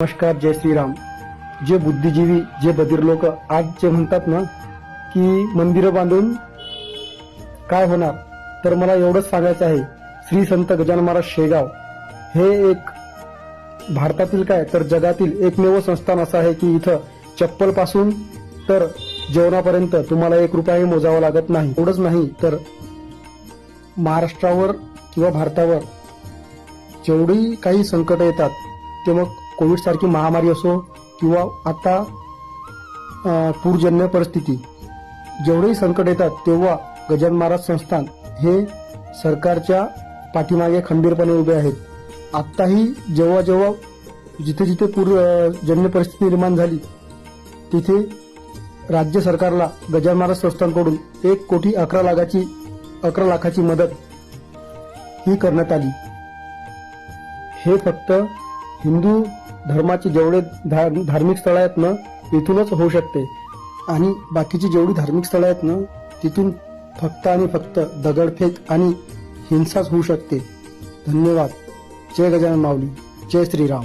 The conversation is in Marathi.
नमस्कार जय श्रीराम. जे बुद्धिजीवी जे बधीर लोक आज जे म्हणतात ना की मंदिरं बांधून काय होणार? तर मला एवढंच सांगायचं आहे श्री संत गजानन महाराज शेगाव. हे एक भारतातील काय तर जगातील एकमेव संस्थान असं आहे की इथं चप्पलपासून तर जेवणापर्यंत तुम्हाला एक रुपयाही मोजावा लागत नाही. एवढंच नाही तर महाराष्ट्रावर किंवा भारतावर जेवढी काही संकट येतात ते मग कोविड सारखी महामारी असो किंवा आता पूरजन्य परिस्थिती जेवढेही संकट येतात तेव्हा गजान महाराज संस्थान हे सरकारच्या पाठीमागे खंबीरपणे उभे आहेत. आत्ताही जेव्हा जेव्हा जिथे जिथे पूर जन्य परिस्थिती निर्माण झाली तिथे राज्य सरकारला गजान महाराज संस्थानकडून एक कोटी अकरा लाखाची अकरा लाखाची मदत ही करण्यात आली. हे फक्त हिंदू धर्माचे जेवढे धार्मिक स्थळं आहेत ना तिथूनच होऊ शकते. आणि बाकीची जेवढी धार्मिक स्थळं आहेत ना तिथून फक्त आणि फक्त दगडफेक आणि हिंसाच होऊ शकते. धन्यवाद. जय गजानन माऊली. जय श्रीराम.